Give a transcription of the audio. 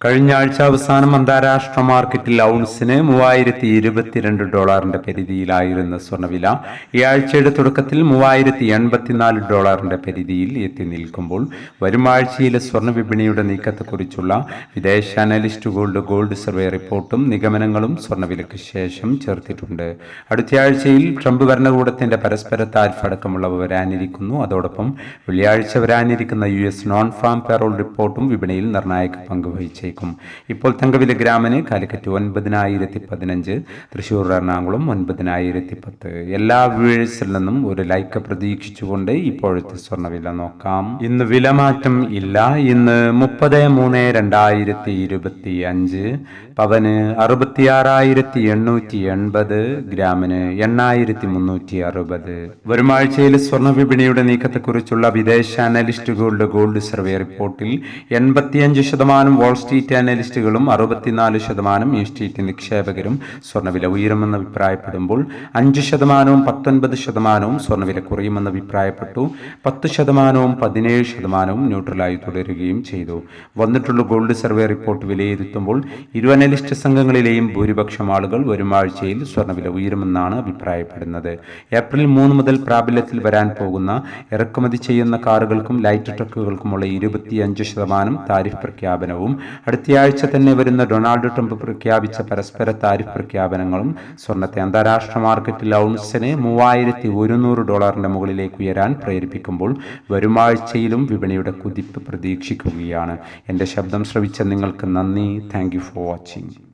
കഴിഞ്ഞ ആഴ്ച അവസാനം അന്താരാഷ്ട്ര മാർക്കറ്റിൽ ഔൺസിന് മൂവായിരത്തി ഇരുപത്തിരണ്ട് ഡോളറിന്റെ പരിധിയിലായിരുന്ന സ്വർണവില ഈ ആഴ്ചയുടെ തുടക്കത്തിൽ മൂവായിരത്തി എൺപത്തിനാല് ഡോളറിന്റെ പരിധിയിൽ എത്തി നിൽക്കുമ്പോൾ വരും ആഴ്ചയിലെ സ്വർണ വിപണിയുടെ നീക്കത്തെക്കുറിച്ചുള്ള വിദേശ അനലിസ്റ്റ് ഗോൾഡ് ഗോൾഡ് സർവേ റിപ്പോർട്ടും നിഗമനങ്ങളും സ്വർണവിലയ്ക്ക് ശേഷം ചേർത്തിട്ടുണ്ട്. അടുത്ത ആഴ്ചയിൽ ട്രംപ് ഭരണകൂടത്തിന്റെ പരസ്പര താൽഫടക്കമുള്ളവ വരാനിരിക്കുന്നു. അതോടൊപ്പം വെള്ളിയാഴ്ച വരാനിരിക്കുന്ന U S non farm payroll റിപ്പോർട്ടും വിപണിയിൽ നിർണായക പങ്ക് വഹിച്ചേക്കും ഇപ്പോൾ തങ്കവില ഗ്രാമിന് കാലിക്കറ്റ് ഒൻപതിനായിരത്തി പതിനഞ്ച് തൃശ്ശൂർ എറണാകുളം ഒൻപതിനായിരത്തി പത്ത് എല്ലാ വീഴ്സിൽ നിന്നും ഒരു ലൈക്ക് പ്രതീക്ഷിച്ചുകൊണ്ട് ഇപ്പോഴത്തെ സ്വർണവില നോക്കാം. ഇന്ന് വിലമാറ്റം ഇല്ല. ഇന്ന് മുപ്പത് മൂന്ന് രണ്ടായിരത്തി ഇരുപത്തി അഞ്ച് പവന് അറുപത്തിയാറായിരത്തി എണ്ണൂറ്റി എൺപത് ഗ്രാമിന് എണ്ണായിരത്തി മുന്നൂറ്റി അറുപത് വരുമാഴ്ചയിൽ സ്വർണ വിപണിയുടെ നീക്കത്തെക്കുറിച്ചുള്ള വിദേശ അനലിസ്റ്റുകളുടെ ഗോൾഡ് സർവേ റിപ്പോർട്ടിൽ എൺപത്തിയഞ്ച് ശതമാനം വാൾ സ്ട്രീറ്റ് അനലിസ്റ്റുകളും അറുപത്തിനാല് ശതമാനം സ്ട്രീറ്റ് നിക്ഷേപകരും സ്വർണവില ഉയരുമെന്ന് അഭിപ്രായപ്പെടുമ്പോൾ അഞ്ച് ശതമാനവും പത്തൊൻപത് ശതമാനവും സ്വർണവില കുറയുമെന്ന് അഭിപ്രായപ്പെട്ടു. പത്ത് ശതമാനവും പതിനേഴ് ശതമാനവും ന്യൂട്രലായി തുടരുകയും ചെയ്തു. വന്നിട്ടുള്ള ഗോൾഡ് സർവേ റിപ്പോർട്ട് വിലയിരുത്തുമ്പോൾ ഇരു അനലിസ്റ്റ് സംഘങ്ങളിലെയും ഭൂരിപക്ഷം ആളുകൾ വരും ആഴ്ചയിൽ സ്വർണവില ഉയരുമെന്നാണ് അഭിപ്രായപ്പെടുന്നത്. ഏപ്രിൽ മൂന്ന് മുതൽ പ്രാബല്യത്തിൽ വരാൻ പോകുന്ന ഇറക്കുമതി ചെയ്യുന്ന കാറുകൾക്കും ലൈറ്റ് ട്രക്കുകൾക്കുമുള്ള ഇരുപത്തിയഞ്ച് ശതമാനം താരിഫ് പ്രഖ്യാപനവും അടുത്തയാഴ്ച തന്നെ വരുന്ന ഡൊണാൾഡ് ട്രംപ് പ്രഖ്യാപിച്ച പരസ്പര താരിഫ് പ്രഖ്യാപനങ്ങളും സ്വർണത്തെ അന്താരാഷ്ട്ര മാർക്കറ്റിൽ ഔൺസിന് മൂവായിരത്തി ഒരുന്നൂറ് ഡോളറിന്റെ മുകളിലേക്ക് ഉയരാൻ പ്രേരിപ്പിക്കുമ്പോൾ വരുമാഴ്ചയിലും വിപണിയുടെ കുതിപ്പ് പ്രതീക്ഷിക്കുകയാണ്. എന്റെ ശബ്ദം ശ്രവിച്ച നിങ്ങൾക്ക് നന്ദി. Thank for watching.